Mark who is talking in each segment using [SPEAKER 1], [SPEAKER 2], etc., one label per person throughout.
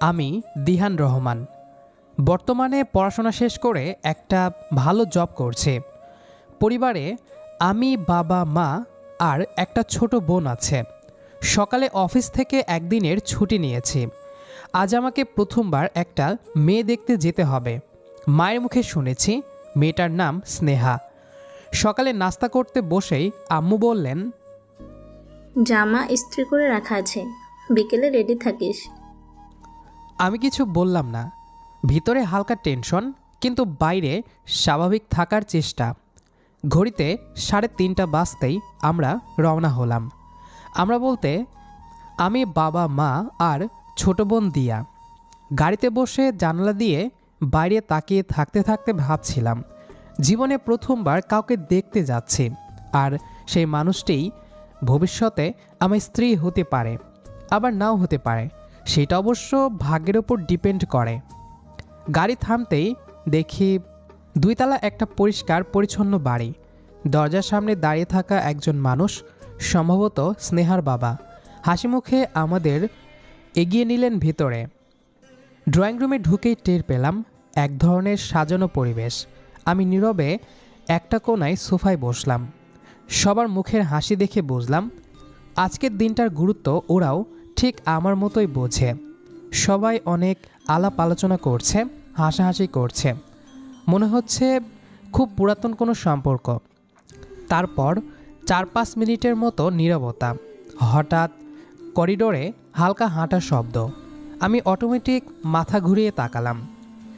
[SPEAKER 1] আমি দিহান রহমান। বর্তমানে পড়াশোনা শেষ করে একটা ভালো জব করছি। পরিবারে আমি বাবা, মা আর একটা ছোট বোন আছে। সকালে অফিস থেকে একদিনের ছুটি নিয়েছি। আজ আমাকে প্রথমবার একটা মেয়ে দেখতে যেতে হবে। মায়ের মুখে শুনেছি মেয়েটার নাম স্নেহা। সকালে নাস্তা করতে বসেই আম্মু বললেন,
[SPEAKER 2] জামা ইস্ত্রি করে রাখা আছে। বিকেলে রেডি থাকিস।
[SPEAKER 1] আমি কিছু বললাম না। ভিতরে হালকা টেনশন, কিন্তু বাইরে স্বাভাবিক থাকার চেষ্টা। ঘড়িতে সাড়ে তিনটা বাজতেই আমরা রওনা হলাম। আমরা বলতে, আমি বাবা, মা আর ছোট বোন দিয়া। গাড়িতে বসে জানলা দিয়ে বাইরে তাকিয়ে থাকতে থাকতে ভাবছিলাম, জীবনে প্রথমবার কাউকে দেখতে যাচ্ছি আর সেই মানুষটিই ভবিষ্যতে আমার স্ত্রী হতে পারে, আবার নাও হতে পারে। সেটা অবশ্য ভাগ্যের ওপর ডিপেন্ড করে। গাড়ি থামতেই দেখি দুইতলা একটা পরিষ্কার, পরিচ্ছন্ন বাড়ি। দরজার সামনে দাঁড়িয়ে থাকা একজন মানুষ, সম্ভবত স্নেহার বাবা। হাসি মুখে আমাদের এগিয়ে নিলেন ভিতরে। ড্রয়িং রুমে ঢুকেই টের পেলাম এক ধরনের সাজানো পরিবেশ। আমি নীরবে একটা কোনায় সোফায় বসলাম। সবার মুখের হাসি দেখে বুঝলাম, আজকের দিনটার গুরুত্ব ওরাও ঠিক আমার মতোই বোঝে। সবাই অনেক আলাপ আলোচনা করছে, হাসাহাসি করছে। মনে হচ্ছে খুব পুরাতন কোনো সম্পর্ক। তারপর চার পাঁচ মিনিটের মতো নীরবতা। হঠাৎ করিডোরে হালকা হাঁটার শব্দ। আমি অটোমেটিক মাথা ঘুরিয়ে তাকালাম।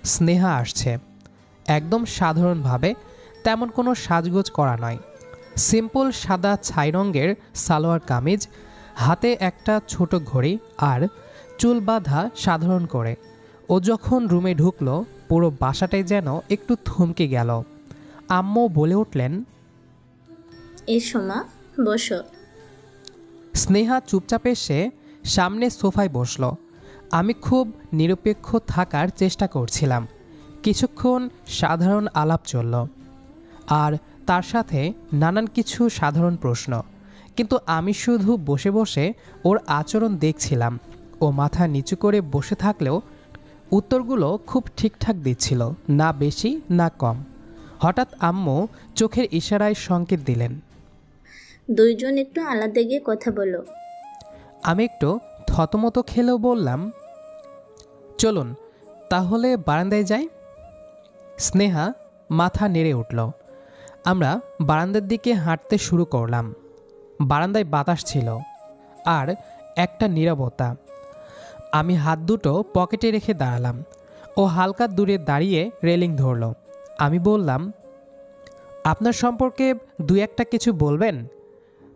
[SPEAKER 1] স্নেহা আসছে। একদম সাধারণভাবে তেমন কোনো সাজগোজ করা নয়। সিম্পল সাদা ছাই রঙের সালোয়ার কামিজ হাতে একটা ছোট ঘড়ি আর চুল বাঁধা সাধারণ করে। ও যখন রুমে ঢুকলো পুরো বাসাটাই যেন একটু থমকে গেল। আম্মু বলে উঠলেন
[SPEAKER 2] এসো মা বসো।
[SPEAKER 1] স্নেহা চুপচাপ এসে সামনে সোফায় বসল। আমি খুব নিরপেক্ষ থাকার চেষ্টা করছিলাম। কিছুক্ষণ সাধারণ আলাপ চলল। আর তার সাথে নানান কিছু সাধারণ প্রশ্ন। কিন্তু আমি শুধু বসে বসে ওর আচরণ দেখছিলাম ও মাথা নিচু করে বসে থাকলেও উত্তরগুলো খুব ঠিকঠাক দিচ্ছিল না বেশি না কম। হঠাৎ আম্মু চোখের ইশারায় সংকেত দিলেন।
[SPEAKER 2] দুইজন একটু আলাদা গিয়ে কথা বলো।
[SPEAKER 1] আমি একটু থতমতো খেলেও বললাম চলুন তাহলে বারান্দায় যাই? স্নেহা মাথা নেড়ে উঠল। আমরা বারান্দার দিকে হাঁটতে শুরু করলাম। বারান্দায় বাতাস ছিল আর একটা নীরবতা। আমি হাত দুটো পকেটে রেখে দাঁড়ালাম ও হালকা দূরে দাঁড়িয়ে রেলিং ধরল। আমি বললাম আপনার সম্পর্কে দু একটা কিছু বলবেন?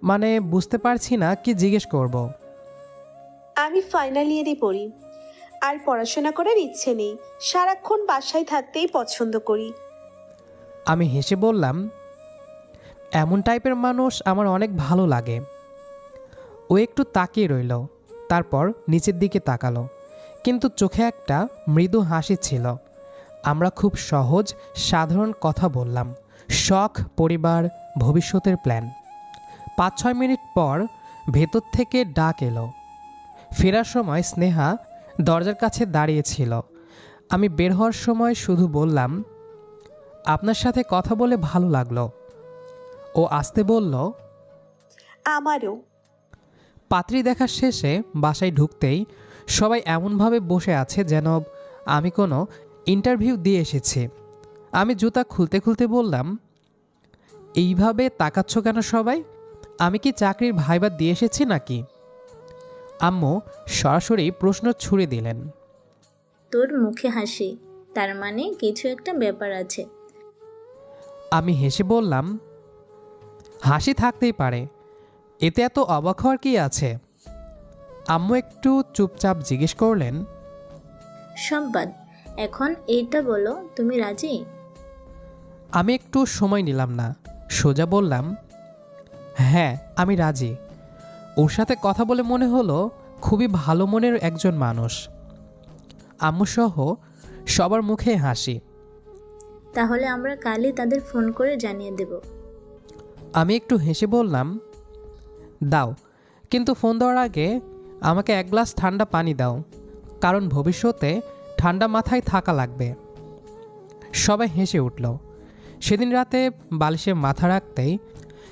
[SPEAKER 1] মানে বুঝতে পারছি না কি জিজ্ঞেস করব।
[SPEAKER 3] আমি ফাইনাল ইয়ারে পড়ি। আর পড়াশোনা করার ইচ্ছে নেই। সারাক্ষণ বাসায় থাকতেই পছন্দ করি।
[SPEAKER 1] আমি হেসে বললাম এমন টাইপের মানুষ আমার অনেক ভালো লাগে। ও একটু তাকিয়ে রইল, তারপর নিচের দিকে তাকালো। কিন্তু চোখে একটা মৃদু হাসি ছিল। আমরা খুব সহজ, সাধারণ কথা বললাম। শখ, পরিবার, ভবিষ্যতের প্ল্যান। পাঁচ ছয় মিনিট পর ভেতর থেকে ডাক এলো। ফেরার সময় স্নেহা দরজার কাছে দাঁড়িয়েছিল। আমি বের হওয়ার সময় শুধু বললাম, আপনার সাথে কথা বলে ভালো লাগল। ও আসতে বলল
[SPEAKER 3] আমারও।
[SPEAKER 1] পাত্রী দেখার শেষে বাসায় ঢুকতেই সবাই এমনভাবে বসে আছে যেন আমি কোনো ইন্টারভিউ দিয়ে এসেছি। আমি জুতা খুলতে খুলতে বললাম এইভাবে তাকাচ্ছ কেন সবাই? আমি কি চাকরির ভাইবা দিয়ে এসেছি নাকি? আম্মু সরাসরি প্রশ্ন ছুড়ে দিলেন
[SPEAKER 2] তোর মুখে হাসি তার মানে কিছু একটা ব্যাপার আছে।
[SPEAKER 1] আমি হেসে বললাম হাসি থাকতেই পারে। এতে এত অবাক হওয়ার কি আছে? আম্মু একটু চুপচাপ জিজ্ঞেস করলেন
[SPEAKER 2] সম্পাদ এখন এইটা বলো তুমি রাজি?
[SPEAKER 1] আমি একটু সময় নিলাম না সোজা বললাম হ্যাঁ আমি রাজি। ওর সাথে কথা বলে মনে হলো খুবই ভালো মনের একজন মানুষ। আম্মু সহ সবার মুখে হাসি।
[SPEAKER 2] তাহলে আমরা কালই তাদের ফোন করে জানিয়ে দেব।
[SPEAKER 1] আমি একটু হেসে বললাম, দাও। কিন্তু ফোন দেওয়ার আগে আমাকে এক গ্লাস ঠান্ডা পানি দাও, কারণ ভবিষ্যতে ঠান্ডা মাথায় থাকা লাগবে। সবাই হেসে উঠল। সেদিন রাতে বালিশে মাথা রাখতেই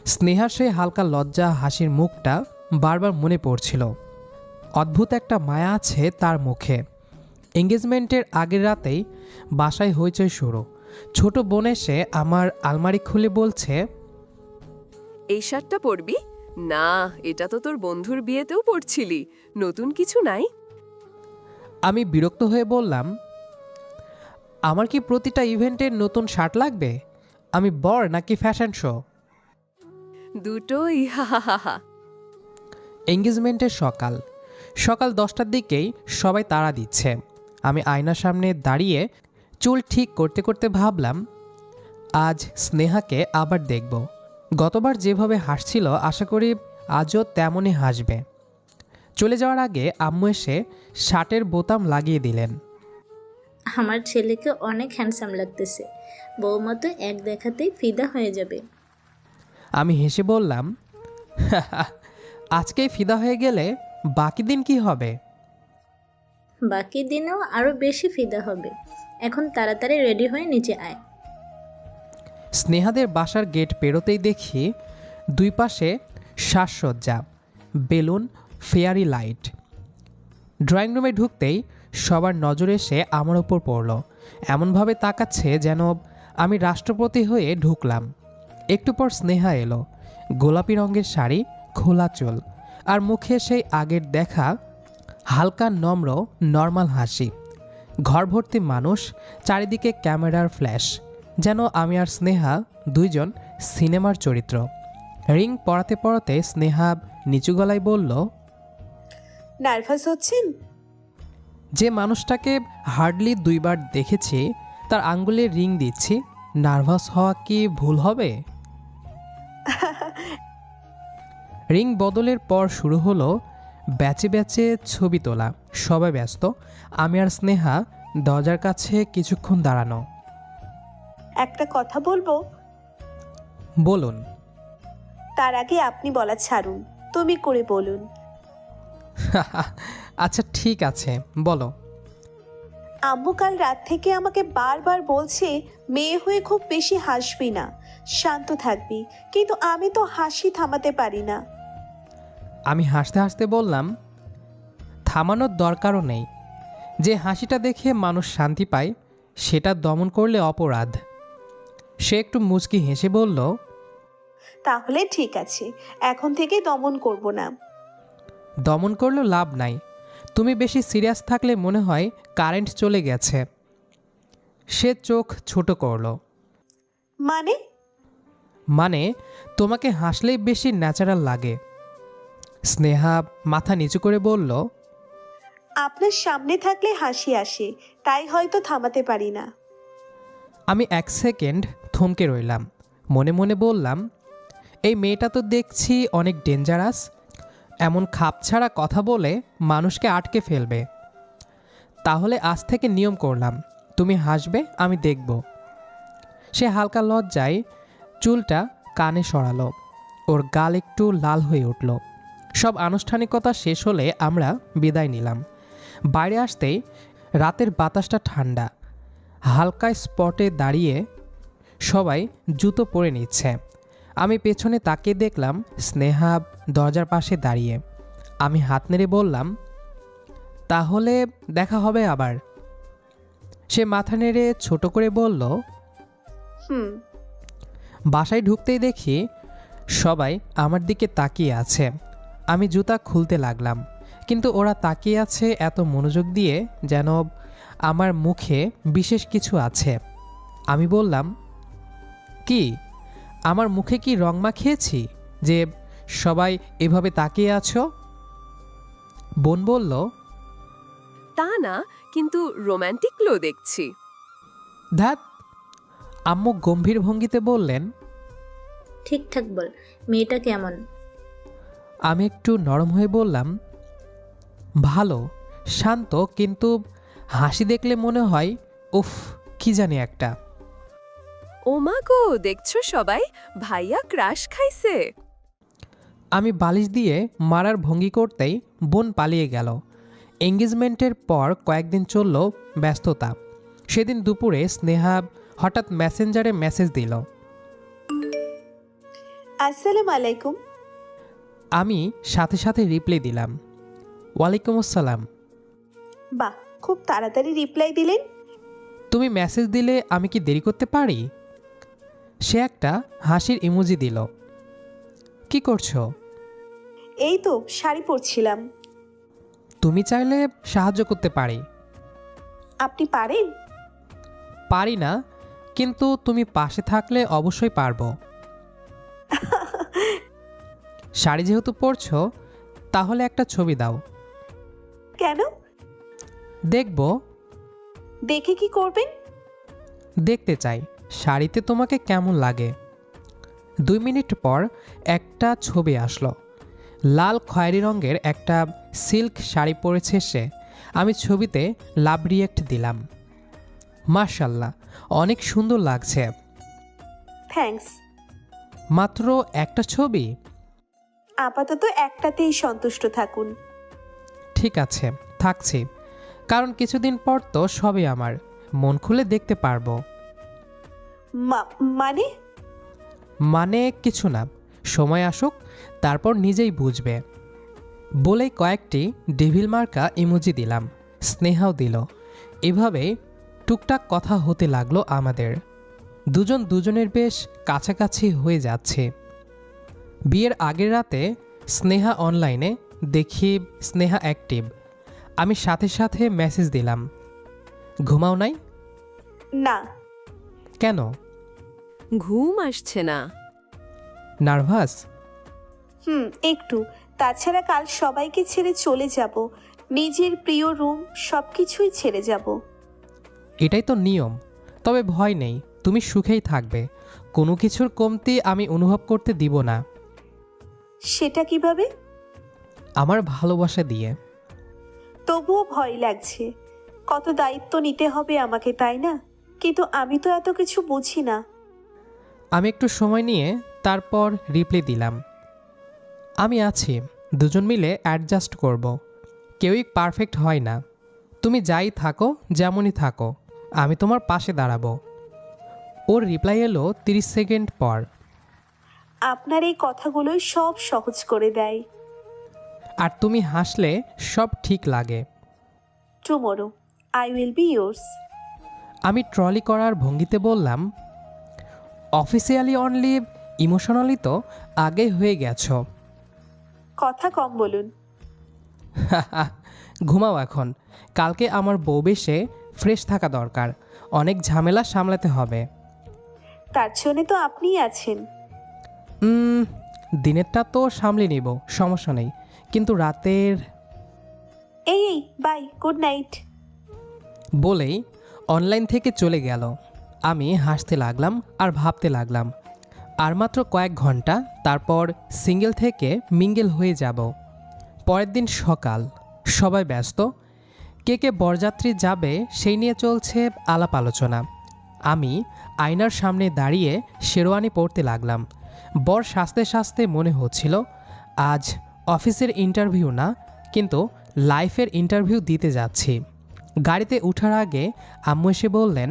[SPEAKER 1] স্নেহার সেই হালকা লজ্জা, হাসির মুখটা বারবার মনে পড়ছিল। অদ্ভুত একটা মায়া আছে তার মুখে। এঙ্গেজমেন্টের আগের রাতেই বাসায় হইচই শুরু। ছোট বোন এসে আমার আলমারি খুলে বলছে
[SPEAKER 4] এই শার্টটা পরবি? না এটা তো তোর বন্ধুর বিয়েতেও পরছিলি। নতুন কিছু নাই?
[SPEAKER 1] আমি বিরক্ত হয়ে বললাম আমার কি প্রতিটা ইভেন্টের নতুন শার্ট লাগবে? আমি বর নাকি ফ্যাশন শো?
[SPEAKER 4] দুটোই
[SPEAKER 1] এঙ্গেজমেন্টের সকাল। সকাল দশটার দিকেই সবাই তাড়া দিচ্ছে। আমি আয়নার সামনে দাঁড়িয়ে চুল ঠিক করতে করতে ভাবলাম আজ স্নেহাকে আবার দেখব। গতবার যেভাবে হাসছিল আশা করি আজও তেমনই হাসবে। চলে যাওয়ার আগে আম্মু এসে শার্টের বোতাম লাগিয়ে দিলেন।
[SPEAKER 2] আমার ছেলেকে অনেক হ্যান্ডসাম লাগতেছে। বৌমা তো এক দেখাতেই ফিদা হয়ে যাবে।
[SPEAKER 1] আমি হেসে বললাম আজকেই ফিদা হয়ে গেলে বাকি দিন কি হবে?
[SPEAKER 2] বাকি দিনেও আরও বেশি ফিদা হবে। এখন তাড়াতাড়ি রেডি হয়ে নিচে আয়।
[SPEAKER 1] স্নেহাদের বাসার গেট পেরোতেই দেখি দুই পাশে সাজসজ্জা, বেলুন, ফেয়ারি লাইট। ড্রয়িং রুমে ঢুকতেই সবার নজর এসে আমার ওপর পড়ল। এমনভাবে তাকাচ্ছে যেন আমি রাষ্ট্রপতি হয়ে ঢুকলাম। একটু পর স্নেহা এলো, গোলাপি রঙের শাড়ি, খোলা চুল আর মুখে সেই আগের দেখা, হালকা নম্র, নর্মাল হাসি। ঘর ভর্তি মানুষ, চারিদিকে ক্যামেরার ফ্ল্যাশ। যেন আমি আর স্নেহা দুইজন সিনেমার চরিত্র। রিং পড়াতে পড়াতে স্নেহা নিচু গলায় বলল
[SPEAKER 3] নার্ভাস হচ্ছেন?
[SPEAKER 1] যে মানুষটাকে হার্ডলি দুইবার দেখেছি তার আঙ্গুলে রিং দিচ্ছি নার্ভাস হওয়া কি ভুল হবে? রিং বদলের পর শুরু হলো ব্যাচে ব্যাচে ছবি তোলা সবাই ব্যস্ত আমি আর স্নেহা দরজার কাছে কিছুক্ষণ দাঁড়ানো।
[SPEAKER 3] একটা কথা বলব?
[SPEAKER 1] বলুন।
[SPEAKER 3] তার আগে আপনি বলা ছাড়ুন তুমি করে বলুন।
[SPEAKER 1] আচ্ছা ঠিক আছে বলো।
[SPEAKER 3] আম্মু কাল রাত থেকে আমাকে বারবার বলছে মেয়ে হয়ে খুব বেশি হাসবি না শান্ত থাকবি কিন্তু আমি তো হাসি থামাতে পারি না।
[SPEAKER 1] আমি হাসতে হাসতে বললাম থামানোর দরকারও নেই। যে হাসিটা দেখে মানুষ শান্তি পায় সেটা দমন করলে অপরাধ। সে একটু মুচকি হেসে বলল
[SPEAKER 3] তাহলে ঠিক আছে এখন থেকে দমন করব না।
[SPEAKER 1] দমন করলেও লাভ নাই। তুমি বেশি সিরিয়াস থাকলে মনে হয় কারেন্ট চলে গেছে। সে চোখ ছোট করল
[SPEAKER 3] মানে?
[SPEAKER 1] মানে তোমাকে হাসলেই বেশি ন্যাচারাল লাগে। স্নেহা মাথা নিচু করে বলল
[SPEAKER 3] আপনার সামনে থাকলে হাসি আসে তাই হয়তো থামাতে পারি না।
[SPEAKER 1] আমি এক সেকেন্ড থমকে রইলাম। মনে মনে বললাম, এই মেয়েটা তো দেখছি অনেক ডেঞ্জারাস এমন খাপছাড়া কথা বলে মানুষকে আটকে ফেলবে। তাহলে আজ থেকে নিয়ম করলাম, তুমি হাসবে, আমি দেখব। সে হালকা লজ্জায় চুলটা কানে সরালো। ওর গাল একটু লাল হয়ে উঠল। সব আনুষ্ঠানিকতা শেষ হলে আমরা বিদায় নিলাম। বাইরে আসতেই রাতের বাতাসটা ঠান্ডা। হালকা স্পটে দাঁড়িয়ে সবাই জুতো পরে নিচ্ছে। আমি পেছনে তাকিয়ে দেখলাম স্নেহা দরজার পাশে দাঁড়িয়ে। আমি হাত নেড়ে বললাম তাহলে দেখা হবে আবার। সে মাথা নেড়ে ছোট করে বলল
[SPEAKER 3] হুম।
[SPEAKER 1] বাসায় ঢুকতেই দেখি সবাই আমার দিকে তাকিয়ে আছে। আমি জুতা খুলতে লাগলাম কিন্তু ওরা তাকিয়ে আছে এত মনোযোগ দিয়ে যেন আমার মুখে বিশেষ কিছু আছে। আমি বললাম কি? আমার মুখে কি রং মাখিয়েছি যে সবাই এভাবে তাকিয়ে আছো? বোন বলল
[SPEAKER 4] তা না কিন্তু রোম্যান্টিক লো দেখছি।
[SPEAKER 1] ধ্যাত আম্মু গম্ভীর ভঙ্গিতে বললেন
[SPEAKER 2] ঠিকঠাক বল মেয়েটা কেমন?
[SPEAKER 1] আমি একটু নরম হয়ে বললাম ভালো শান্ত কিন্তু হাসি দেখলে মনে হয় উফ কি জানি একটা।
[SPEAKER 4] ও মা গো দেখছ সবাই? ভাইয়া ক্রাশ খাইছে।
[SPEAKER 1] আমি বালিশ দিয়ে মারার ভঙ্গি করতেই বোন পালিয়ে গেল। এঙ্গেজমেন্টের পর কয়েকদিন চলল ব্যস্ততা। সেদিন দুপুরে স্নেহা হঠাৎ মেসেঞ্জারে মেসেজ দিল।
[SPEAKER 3] আসসালামু আলাইকুম।
[SPEAKER 1] আমি সাথে সাথে রিপ্লাই দিলাম। ওয়ালাইকুম আসসালাম।
[SPEAKER 3] বাহ খুব তাড়াতাড়ি রিপ্লাই দিলেন।
[SPEAKER 1] তুমি মেসেজ দিলে আমি কি দেরি করতে পারি? সে একটা হাসির ইমোজি দিল। কি করছ?
[SPEAKER 3] এই তো শাড়ি পরছিলাম।
[SPEAKER 1] তুমি চাইলে সাহায্য করতে পারি।
[SPEAKER 3] আপনি পারেন?
[SPEAKER 1] পারি না কিন্তু তুমি পাশে থাকলে অবশ্যই পারব। শাড়ি যেহেতু পরছো তাহলে একটা ছবি দাও।
[SPEAKER 3] কেন?
[SPEAKER 1] দেখব।
[SPEAKER 3] দেখে কি করবেন?
[SPEAKER 1] দেখতে চাই। শাড়িতে তোমাকে কেমন লাগে? দুই মিনিট পর একটা ছবি আসলো। লাল খয়েরি রঙের একটা সিল্ক শাড়ি পরেছে সে। আমি ছবিতে লাভ রিয়েক্ট দিলাম। মার্শাল্লাহ অনেক সুন্দর লাগছে।
[SPEAKER 3] থ্যাঙ্কস।
[SPEAKER 1] মাত্র একটা ছবি?
[SPEAKER 3] আপাতত একটাতেই সন্তুষ্ট থাকুন।
[SPEAKER 1] ঠিক আছে থাকছি। কারণ কিছুদিন পর তো সবই আমার। মন খুলে দেখতে পারব।
[SPEAKER 3] মানে?
[SPEAKER 1] মানে কিছু না। সময় আসুক তারপর নিজেই বুঝবে। বলেই কয়েকটি ডেভিল মার্কা ইমোজি দিলাম। স্নেহাও দিল। এভাবে টুকটাক কথা হতে লাগল আমাদের। দুজন দুজনের বেশ কাছাকাছি হয়ে যাচ্ছে। বিয়ের আগের রাতে স্নেহা অনলাইনে দেখি স্নেহা অ্যাক্টিভ আমি সাথে সাথে মেসেজ দিলাম। ঘুমাও নাই?
[SPEAKER 3] না।
[SPEAKER 1] কেন?
[SPEAKER 4] ঘুম আসছে না।
[SPEAKER 1] নার্ভাস?
[SPEAKER 3] হুম একটু। তাছাড়া কাল সবাইকে ছেড়ে চলে যাব। নিজের প্রিয় রুম সব কিছুই ছেড়ে যাব।
[SPEAKER 1] এটাই তো নিয়ম। তবে ভয় নেই তুমি সুখেই থাকবে। কোনো কিছুর কমতি আমি অনুভব করতে দিব না।
[SPEAKER 3] সেটা কীভাবে?
[SPEAKER 1] আমার ভালোবাসা দিয়ে।
[SPEAKER 3] তবুও ভয় লাগছে। কত দায়িত্ব নিতে হবে আমাকে তাই না? কিন্তু আমি তো এত কিছু বুঝি না।
[SPEAKER 1] আমি একটু সময় নিয়ে তারপর রিপ্লাই দিলাম। আমি আছি দুজন মিলে অ্যাডজাস্ট করব। কেউই পারফেক্ট হয় না। তুমি যাই থাকো যেমনই থাকো। আমি তোমার পাশে দাঁড়াবো। ওর রিপ্লাই এলো তিরিশ সেকেন্ড পর।
[SPEAKER 3] আপনার এই কথাগুলোই সব সহজ করে দেয়।
[SPEAKER 1] আর তুমি হাসলে সব ঠিক লাগে।
[SPEAKER 3] Tomorrow I will be yours
[SPEAKER 1] আমি ট্রলি করার ভঙ্গিতে বললাম অফিসিয়ালি অনলি ইমোশনালি তো আগে হয়ে গেছ।
[SPEAKER 3] কথা কম বলুন।
[SPEAKER 1] ঘুমাও এখন। কালকে আমার বউ বেশে ফ্রেশ থাকা দরকার। অনেক ঝামেলা সামলাতে হবে।
[SPEAKER 3] তার জন্য তো আপনিই আছেন।
[SPEAKER 1] দিনেরটা তো সামলে নিব সমস্যা নেই। কিন্তু রাতের
[SPEAKER 3] এই এই বাই গুড নাইট
[SPEAKER 1] বলেই অনলাইন থেকে চলে গেল। আমি হাসতে লাগলাম আর ভাবতে লাগলাম। আর মাত্র কয়েক ঘণ্টা তারপর সিঙ্গেল থেকে মিঙ্গেল হয়ে যাব। পরের দিন সকাল, সবাই ব্যস্ত। কে কে বরযাত্রী যাবে সেই নিয়ে চলছে আলাপ আলোচনা। আমি আয়নার সামনে দাঁড়িয়ে শেরওয়ানি পড়তে লাগলাম। বর সাজতে সাজতে মনে হচ্ছিল, আজ অফিসের ইন্টারভিউ না, কিন্তু লাইফের ইন্টারভিউ দিতে যাচ্ছি। গাড়িতে ওঠার আগে আম্মু এসে বললেন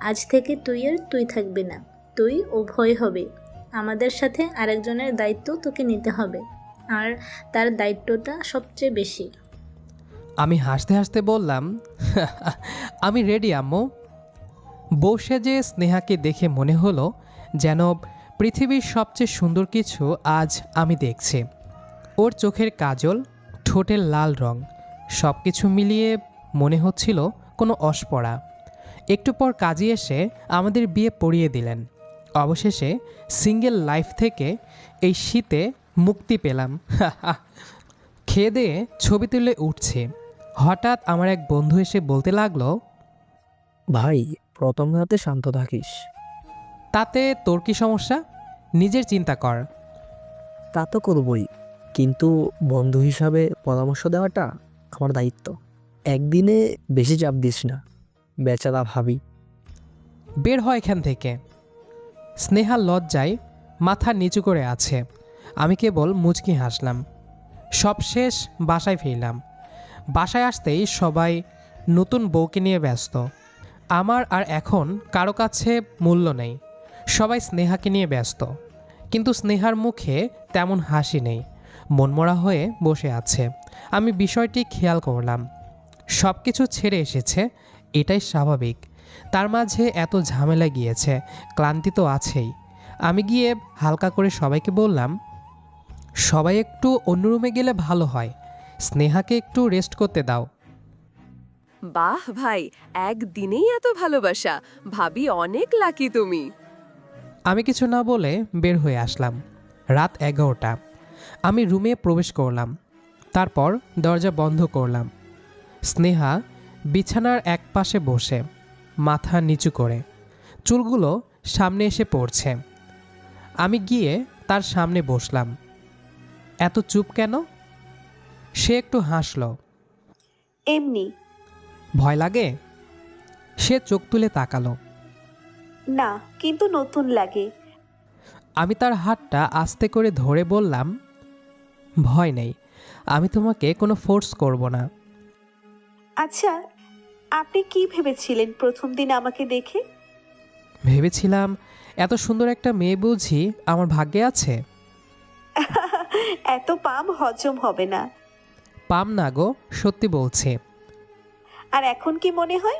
[SPEAKER 2] আজ থেকে তুই আর তুই থাকবি না। তুই ও ভয় হবে। আমাদের সাথে আরেকজনের দায়িত্ব তোকে নিতে হবে। আর তার দায়িত্বটা সবচেয়ে বেশি।
[SPEAKER 1] আমি হাসতে হাসতে বললাম, আমি রেডি আম্মু। বসে যে স্নেহাকে দেখে মনে হলো যেন পৃথিবীর সবচেয়ে সুন্দর কিছু আজ আমি দেখছি। ওর চোখের কাজল, ঠোঁটের লাল রং সব কিছু মিলিয়ে মনে হচ্ছিল কোনো অস্পরা। একটু পর কাজে এসে আমাদের বিয়ে পড়িয়ে দিলেন। অবশেষে সিঙ্গেল লাইফ থেকে এই শীতে মুক্তি পেলাম। খেয়ে দিয়ে ছবি তুলে উঠছে। হঠাৎ আমার এক বন্ধু এসে বলতে লাগল
[SPEAKER 5] ভাই প্রথম রাতে শান্ত থাকিস।
[SPEAKER 1] তাতে তোর কি সমস্যা? নিজের চিন্তা কর।
[SPEAKER 5] তা তো করবই। কিন্তু বন্ধু হিসাবে পরামর্শ দেওয়াটা আমার দায়িত্ব। একদিনে বেশি চাপ দিস না। বেচারা ভাবি।
[SPEAKER 1] বের হয় এখান থেকে। স্নেহা লজ্জায় মাথা নিচু করে আছে। আমি কেবল মুচকি হাসলাম। সব শেষ, বাসায় ফিরলাম। বাসায় আসতেই সবাই নতুন বউকে নিয়ে ব্যস্ত। আমার আর এখন কারও কাছে মূল্য নেই। সবাই স্নেহাকে নিয়ে ব্যস্ত। কিন্তু স্নেহার মুখে তেমন হাসি নেই। মনমরা হয়ে বসে আছে। আমি বিষয়টি খেয়াল করলাম। সব কিছু ছেড়ে এসেছে। এটাই স্বাভাবিক। তার মাঝে এত ঝামেলা গিয়েছে ক্লান্তি তো আছেই। আমি গিয়ে হালকা করে সবাইকে বললাম সবাই একটু অন্য রুমে গেলে ভালো হয়। স্নেহাকে একটু রেস্ট করতে দাও।
[SPEAKER 4] বাহ ভাই একদিনেই এত ভালোবাসা। ভাবি অনেক লাকি তুমি।
[SPEAKER 1] আমি কিছু না বলে বের হয়ে আসলাম। রাত এগারোটা। আমি রুমে প্রবেশ করলাম। তারপর দরজা বন্ধ করলাম। স্নেহা বিছানার এক পাশে বসে মাথা নিচু করে। চুলগুলো সামনে এসে পড়ছে। আমি গিয়ে তার সামনে বসলাম। এত চুপ কেন? সে একটু হাসল।
[SPEAKER 3] এমনি।
[SPEAKER 1] ভয় লাগে? সে চোখ তুলে তাকালো।
[SPEAKER 3] না কিন্তু নতুন লাগে।
[SPEAKER 1] আমি তার হাতটা আস্তে করে ধরে বললাম ভয় নেই আমি তোমাকে কোনো ফোর্স করব না।
[SPEAKER 3] আচ্ছা আপনি কি ভেবেছিলেন প্রথম দিন আমাকে দেখে?
[SPEAKER 1] ভেবেছিলাম এত সুন্দর একটা মেয়ে বুঝি আমার ভাগ্যে আছে।
[SPEAKER 3] এত পাম হজম হবে না।
[SPEAKER 1] পাম না গো সত্যি বলছে।
[SPEAKER 3] আর এখন কি মনে হয়?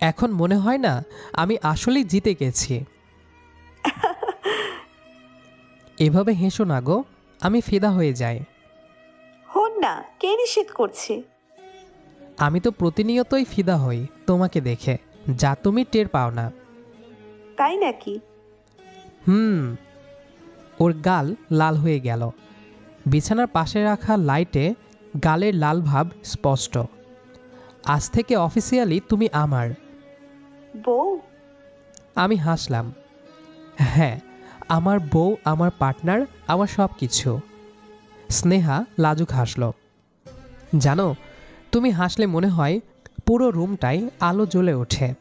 [SPEAKER 1] এখন মনে হয় না আমি আসলেই জিতে গেছি। এভাবে হেসো না গো আমি ফিদা হয়ে যাই।
[SPEAKER 3] হন না কে নিষেধ করছে?
[SPEAKER 1] আমি তো প্রতিনিয়তই ফিদা হই তোমাকে দেখে। যা তুমি টের পাও না।
[SPEAKER 3] তাই নাকি?
[SPEAKER 1] হুম। ওর গাল লাল হয়ে গেল। বিছানার পাশে রাখা লাইটে গালের লাল ভাব স্পষ্ট। আজ থেকে অফিসিয়ালি তুমি আমার।
[SPEAKER 3] বউ?
[SPEAKER 1] আমি হাসলাম। হ্যাঁ আমার বউ আমার পার্টনার আমার সব কিছু স্নেহা লাজুক হাসল। জানো তুমি হাসলে মনে হয় পুরো রুমটাই আলো জ্বলে ওঠে।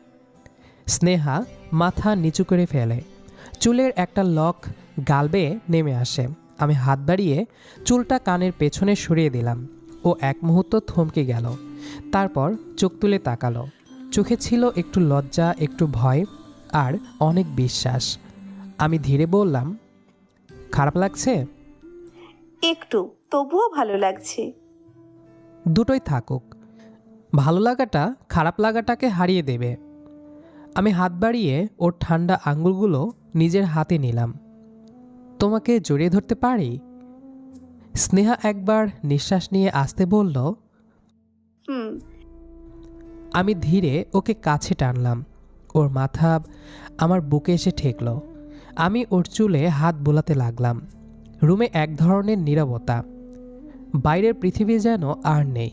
[SPEAKER 1] স্নেহা মাথা নিচু করে ফেলে। চুলের একটা লক গাল বেয়ে নেমে আসে। আমি হাত বাড়িয়ে চুলটা কানের পেছনে সরিয়ে দিলাম। ও এক মুহূর্ত থমকে গেল। তারপর চোখ তুলে তাকালো। চোখে ছিল একটু লজ্জা, একটু ভয় আর অনেক বিশ্বাস। আমি ধীরে বললাম, খারাপ লাগছে?
[SPEAKER 3] একটু, তবুও ভালো লাগছে।
[SPEAKER 1] দুটোই থাকুক। ভালো লাগাটা খারাপ লাগাটাকে হারিয়ে দেবে। আমি হাত বাড়িয়ে ওর ঠান্ডা আঙুলগুলো নিজের হাতে নিলাম। তোমাকে জড়িয়ে ধরতে পারি? স্নেহা একবার নিঃশ্বাস নিয়ে আসতে বলল আমি ধীরে ওকে কাছে টানলাম। ওর মাথা আমার বুকে এসে ঠেকল। আমি ওর চুলে হাত বোলাতে লাগলাম। রুমে এক ধরনের নীরবতা। বাইরের পৃথিবী যেন আর নেই।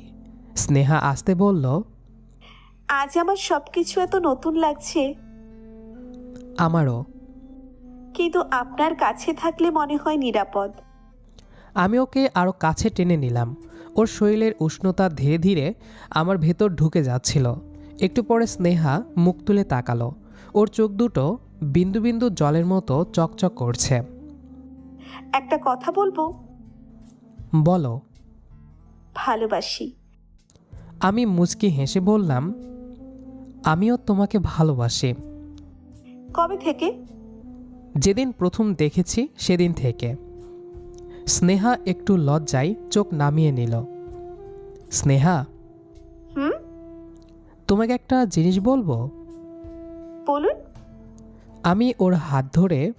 [SPEAKER 1] স্নেহা আসতে বলল
[SPEAKER 3] আজ আমার সব কিছু এত নতুন লাগছে।
[SPEAKER 1] আমারও।
[SPEAKER 3] কিন্তু আপনার কাছে থাকলে মনে হয় নিরাপদ।
[SPEAKER 1] আমি ওকে আরও কাছে টেনে নিলাম। ওর শরীরের উষ্ণতা ধীরে ধীরে আমার ভেতর ঢুকে যাচ্ছিল। একটু পরে স্নেহা মুখ তুলে তাকালো। ওর চোখ দুটো বিন্দু বিন্দু জলের মতো চকচক করছে।
[SPEAKER 3] একটা কথা বলব?
[SPEAKER 1] বলো।
[SPEAKER 3] ভালোবাসি।
[SPEAKER 1] আমি মুচকি হেসে বললাম আমিও তোমাকে ভালোবাসি।
[SPEAKER 3] কবে থেকে?
[SPEAKER 1] যেদিন প্রথম দেখেছি সেদিন থেকে। স্নেহা একটু লজ্জায় চোখ নামিয়ে নিল। স্নেহা?
[SPEAKER 3] হুম?
[SPEAKER 1] তোমাকে একটা জিনিস বলব?
[SPEAKER 3] বলুন।
[SPEAKER 1] আমি ওর হাত ধরে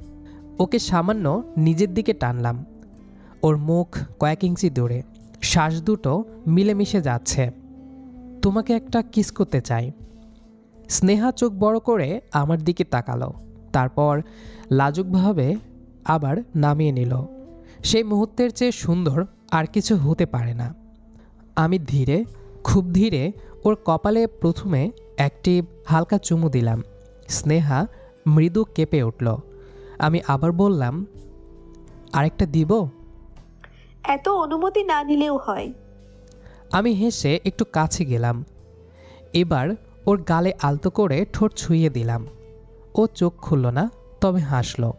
[SPEAKER 1] ওকে সামান্য নিজের দিকে টানলাম। ওর মুখ কয়েক ইঞ্চি দূরে। শ্বাস দুটো মিলেমিশে যাচ্ছে। তোমাকে একটা কিস করতে চাই। স্নেহা চোখ বড় করে আমার দিকে তাকালো। তারপর লাজুকভাবে আবার নামিয়ে নিল। সেই মুহূর্তের চেয়ে সুন্দর আর কিছু হতে পারে না। আমি ধীরে, খুব ধীরে ওর কপালে প্রথমে একটি হালকা চুমু দিলাম। স্নেহা মৃদু কেঁপে উঠল। আমি আবার বললাম, আরেকটা দিব?
[SPEAKER 3] এত অনুমতি না নিলেও হয়।
[SPEAKER 1] আমি হেসে একটু কাছে গেলাম। এবার ওর গালে আলতো করে ঠোঁট ছুঁয়ে দিলাম। ও চোখ খুলল না, তবে হাসল।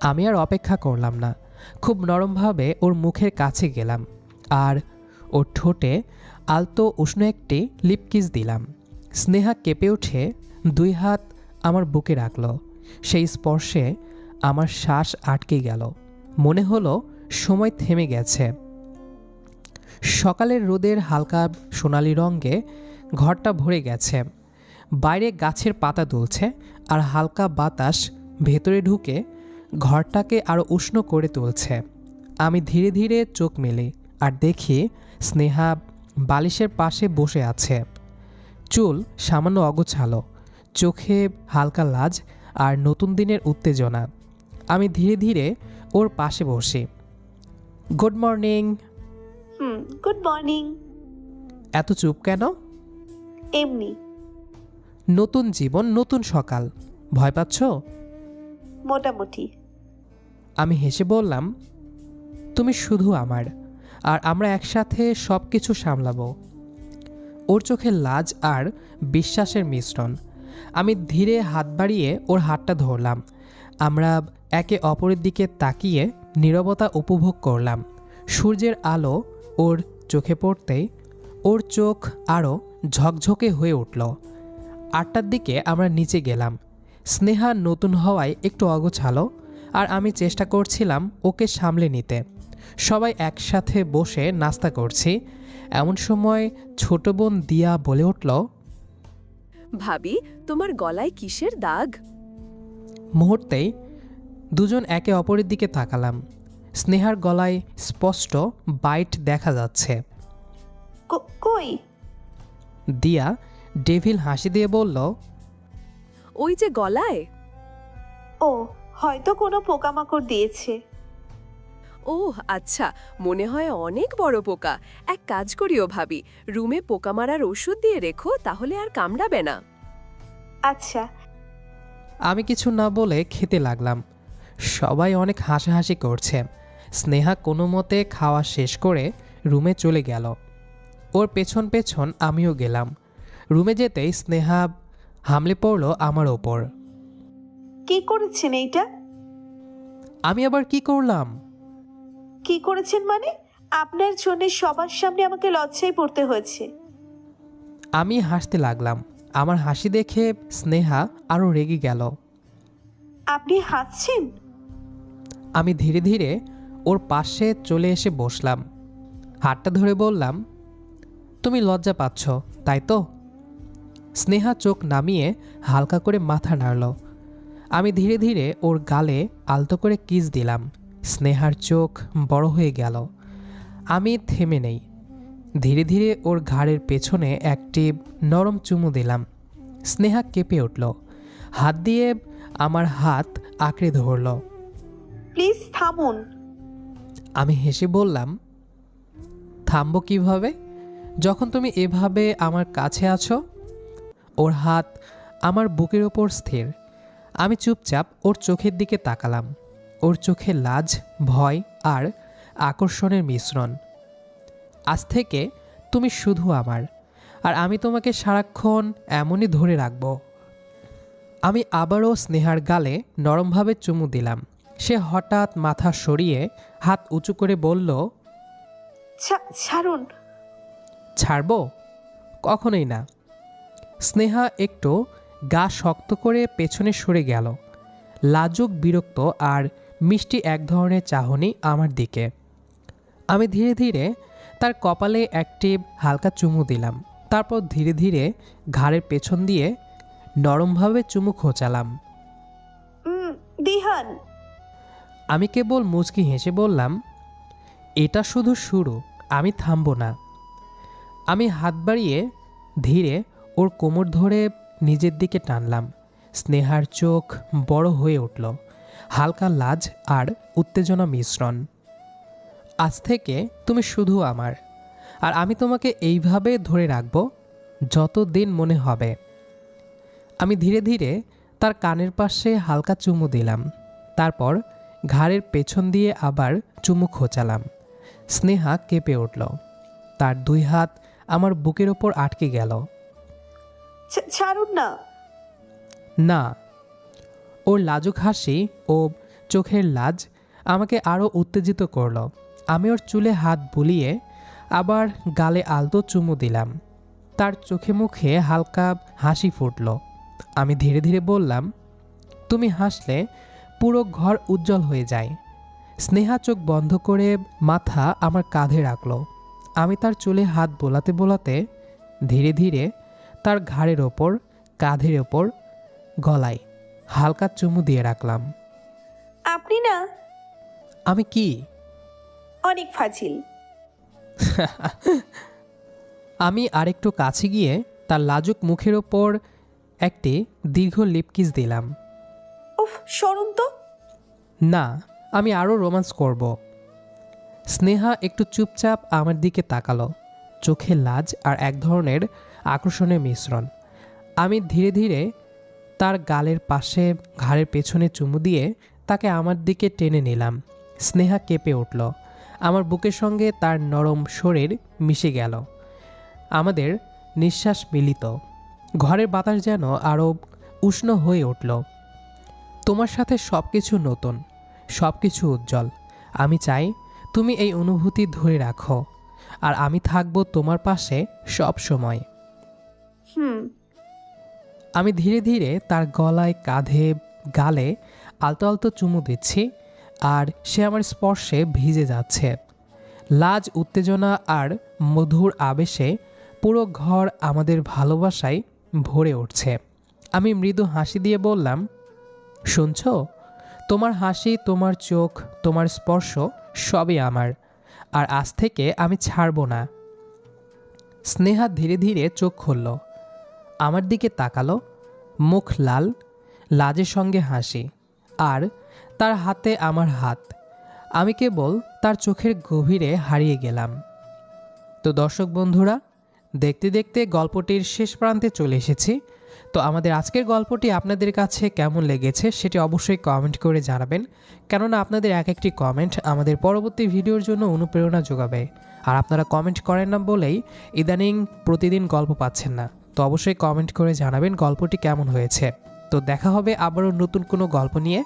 [SPEAKER 1] আমি আর অপেক্ষা করলাম না। খুব নরমভাবে ওর মুখের কাছে গেলাম আর ওর ঠোঁটে আলতো উষ্ণ একটি লিপকিস দিলাম। স্নেহা কেঁপে উঠে দুই হাত আমার বুকে রাখল। সেই স্পর্শে আমার শ্বাস আটকে গেল। মনে হলো সময় থেমে গেছে। সকালের রোদের হালকা সোনালি রঙে ঘরটা ভরে গেছে। বাইরে গাছের পাতা দুলছে আর হালকা বাতাস ভেতরে ঢুকে ঘরটাকে আরও উষ্ণ করে তুলছে। আমি ধীরে ধীরে চোখ মেলি আর দেখি স্নেহা বালিশের পাশে বসে আছে। চুল সামান্য অগোছালো, চোখে হালকা লাজ আর নতুন দিনের উত্তেজনা। আমি ধীরে ধীরে ওর পাশে বসি। Good morning
[SPEAKER 3] hmm good morning
[SPEAKER 1] এত চুপ কেন?
[SPEAKER 3] এমনি।
[SPEAKER 1] নতুন জীবন নতুন সকাল। ভয় পাচ্ছ?
[SPEAKER 3] মোটামুটি।
[SPEAKER 1] আমি হেসে বললাম তুমি শুধু আমার আর আমরা একসাথে সব কিছু সামলাবো। ওর চোখে লাজ আর বিশ্বাসের মিশ্রণ। আমি ধীরে হাত বাড়িয়ে ওর হাতটা ধরলাম। আমরা একে অপরের দিকে তাকিয়ে নীরবতা উপভোগ করলাম। সূর্যের আলো ওর চোখে পড়তেই ওর চোখ আরও ঝকঝকে হয়ে উঠল। আটটার দিকে আমরা নিচে গেলাম। স্নেহা নতুন হওয়ায় একটু অগোছালো আর আমি চেষ্টা করছিলাম ওকে সামলে নিতে। সবাই একসাথে বসে নাস্তা করছি। এমন সময় ছোট বোন দিয়া বলে উঠল
[SPEAKER 4] ভাবি তোমার গলায় কিসের দাগ?
[SPEAKER 1] মুহূর্তেই দুজন একে অপরের দিকে তাকালাম। স্নেহার গলায় স্পষ্ট বাইট দেখা যাচ্ছে।
[SPEAKER 3] কই?
[SPEAKER 1] দিয়া ডেভিল হাসি দিয়ে বলল
[SPEAKER 4] ওই যে গলায়?
[SPEAKER 3] ও হয়তো কোনো পোকামাকড় দিয়েছে।
[SPEAKER 4] ওহ আচ্ছা মনে হয় অনেক বড় পোকা। এক কাজ করিও ভাবি রুমে পোকা মারার ওষুধ দিয়ে রেখো তাহলে আর কামড়াবে না।
[SPEAKER 3] আচ্ছা।
[SPEAKER 1] আমি কিছু না বলে খেতে লাগলাম। সবাই অনেক হাসাহাসি করছে। স্নেহা কোনো মতে খাওয়া শেষ করে রুমে চলে গেল। ওর পেছন পেছন আমিও গেলাম। রুমে যেতেই স্নেহা হামলে পড়ল আমার ওপর।
[SPEAKER 3] কি করেছেন এইটা?
[SPEAKER 1] আমি আবার কি করলাম?
[SPEAKER 3] কি করেছেন মানে? আপনার জন্য সবার সামনে আমাকে লজ্জায় পড়তে হয়েছে।
[SPEAKER 1] আমি হাসতে লাগলাম। আমার হাসি দেখে স্নেহা আরও রেগে গেল।
[SPEAKER 3] আপনি হাসছেন?
[SPEAKER 1] আমি ধীরে ধীরে ওর পাশে চলে এসে বসলাম। হাতটা ধরে বললাম, তুমি লজ্জা পাচ্ছ, তাই তো? স্নেহা চোখ নামিয়ে হালকা করে মাথা নাড়ল। আমি ধীরে ধীরে ওর গালে আলতো করে কিস দিলাম। স্নেহার চোখ বড় হয়ে গেল। আমি থেমে নেই। ধীরে ধীরে ওর ঘাড়ের পেছনে একটি নরম চুমু দিলাম। স্নেহা কেঁপে উঠল। হাত দিয়ে আমার হাত আঁকড়ে ধরল।
[SPEAKER 3] প্লিজ থামুন।
[SPEAKER 1] আমি হেসে বললাম, থামবো কীভাবে? যখন তুমি এভাবে আমার কাছে আছো, ওর হাত আমার বুকের ওপর স্থির। আমি চুপচাপ ওর চোখের দিকে তাকালাম। ওর চোখে লাজ, ভয় আর আকর্ষণের মিশ্রণ। আজ থেকে তুমি শুধু আমার, আর আমি তোমাকে সারাক্ষণ এমনই ধরে রাখব। আমি আবারও স্নেহার গালে নরমভাবে চুমু দিলাম। সে হঠাৎ মাথা সরিয়ে হাত উঁচু করে বলল
[SPEAKER 3] ছা- ছাড়ুন।
[SPEAKER 1] ছাড়বো? কখনোই না। স্নেহা একটু গা শক্ত করে পেছনে সরে গেল। লাজুক বিরক্ত আর মিষ্টি এক ধরনের চাহনি আমার দিকে। আমি ধীরে ধীরে তার কপালে একটি হালকা চুমু দিলাম। তারপর ধীরে ধীরে ঘাড়ের পেছন দিয়ে নরমভাবে চুমু খোঁচালাম।
[SPEAKER 3] উম, দিহান
[SPEAKER 1] আমি কেবল মুচকি হেসে বললাম, এটা শুধু শুরু, আমি থামবো না। আমি হাত বাড়িয়ে ধীরে ওর কোমর ধরে নিজের দিকে টানলাম। স্নেহার চোখ বড় হয়ে উঠল, হালকা লাজ আর উত্তেজনা মিশ্রণ। আজ থেকে তুমি শুধু আমার, আর আমি তোমাকে এইভাবে ধরে রাখব যত দিন মনে হবে। আমি ধীরে ধীরে তার কানের পাশে হালকা চুমু দিলাম। তারপর ঘাড়ের পেছন দিয়ে আবার চুমু খোঁচালাম। স্নেহা কেঁপে উঠল। তার দুই হাত আমার বুকের ওপর আটকে গেল।
[SPEAKER 3] ছা- ছাড়ুন না।
[SPEAKER 1] না। ওর লাজুক হাসি ও চোখের লাজ আমাকে আরও উত্তেজিত করল। আমি ওর চুলে হাত বুলিয়ে আবার গালে আলতো চুমু দিলাম। তার চোখে মুখে হালকা হাসি ফুটল। আমি ধীরে ধীরে বললাম তুমি হাসলে পুরো ঘর উজ্জ্বল হয়ে যায়। স্নেহা চোখ বন্ধ করে মাথা আমার কাঁধে রাখল। আমি তার চুলে হাত বোলাতে বোলাতে ধীরে ধীরে তার ঘাড়ের ওপর কাঁধের ওপর গলায় হালকা চুমু দিয়ে রাখলাম।
[SPEAKER 3] আপনি না?
[SPEAKER 1] আমি কি?
[SPEAKER 3] অনেক ফাজিল।
[SPEAKER 1] আমি আরেকটু কাছে গিয়ে তার লাজুক মুখের ওপর একটি দীর্ঘ লিপকিস দিলাম।
[SPEAKER 3] সরুন তো?
[SPEAKER 1] না, আমি আরও রোমান্স করব। স্নেহা একটু চুপচাপ আমার দিকে তাকালো। চোখে লাজ আর এক ধরনের আকর্ষণের মিশ্রণ। আমি ধীরে ধীরে তার গালের পাশে ঘাড়ের পেছনে চুমু দিয়ে তাকে আমার দিকে টেনে নিলাম। স্নেহা কেঁপে উঠল। আমার বুকের সঙ্গে তার নরম শরীর মিশে গেল। আমাদের নিঃশ্বাস মিলিত। ঘরের বাতাস যেন আরও উষ্ণ হয়ে উঠল। তোমার সাথে সব কিছু নতুন সব কিছু উজ্জ্বল। আমি চাই তুমি এই অনুভূতি ধরে রাখো আর আমি থাকব তোমার পাশে সব সময়।
[SPEAKER 3] হুম।
[SPEAKER 1] আমি ধীরে ধীরে তার গলায় কাঁধে গালে আলতো আলতো চুমু দিচ্ছি আর সে আমার স্পর্শে ভিজে যাচ্ছে। লাজ উত্তেজনা আর মধুর আবেশে পুরো ঘর আমাদের ভালোবাসায় ভরে উঠছে। আমি মৃদু হাসি দিয়ে বললাম শুনছ? তোমার হাসি, তোমার চোখ, তোমার স্পর্শ সবই আমার, আর আজ থেকে আমি ছাড়ব না। স্নেহা ধীরে ধীরে চোখ খুলল। আমার দিকে তাকালো, মুখ লাল, লাজের সঙ্গে হাসি, আর তার হাতে আমার হাত। আমি কেবল তার চোখের গভীরে হারিয়ে গেলাম। তো দর্শক বন্ধুরা, দেখতে দেখতে গল্পটির শেষ প্রান্তে চলে এসেছি। তো আমাদের আজকের গল্পটি আপনাদের কাছে কেমন লেগেছে সেটি অবশ্যই কমেন্ট করে জানাবেন। কেননা আপনাদের এক একটি কমেন্ট আমাদের পরবর্তী ভিডিওর জন্য অনুপ্রেরণা যোগাবে। আর আপনারা কমেন্ট করেন না বলেই ইদানিং প্রতিদিন গল্প পাচ্ছেন না। তো অবশ্যই কমেন্ট করে জানাবেন গল্পটি কেমন হয়েছে। তো দেখা হবে আবারও নতুন কোনো গল্প নিয়ে।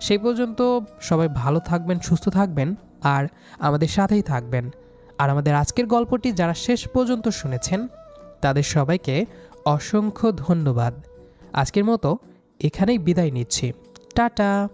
[SPEAKER 1] সেই পর্যন্ত সবাই ভালো থাকবেন, সুস্থ থাকবেন আর আমাদের সাথেই থাকবেন। আর আমাদের আজকের গল্পটি যারা শেষ পর্যন্ত শুনেছেন, তাদের সবাইকে অসংখ্য ধন্যবাদ। আজকের মতো এখানেই বিদায় নিচ্ছি। টাটা।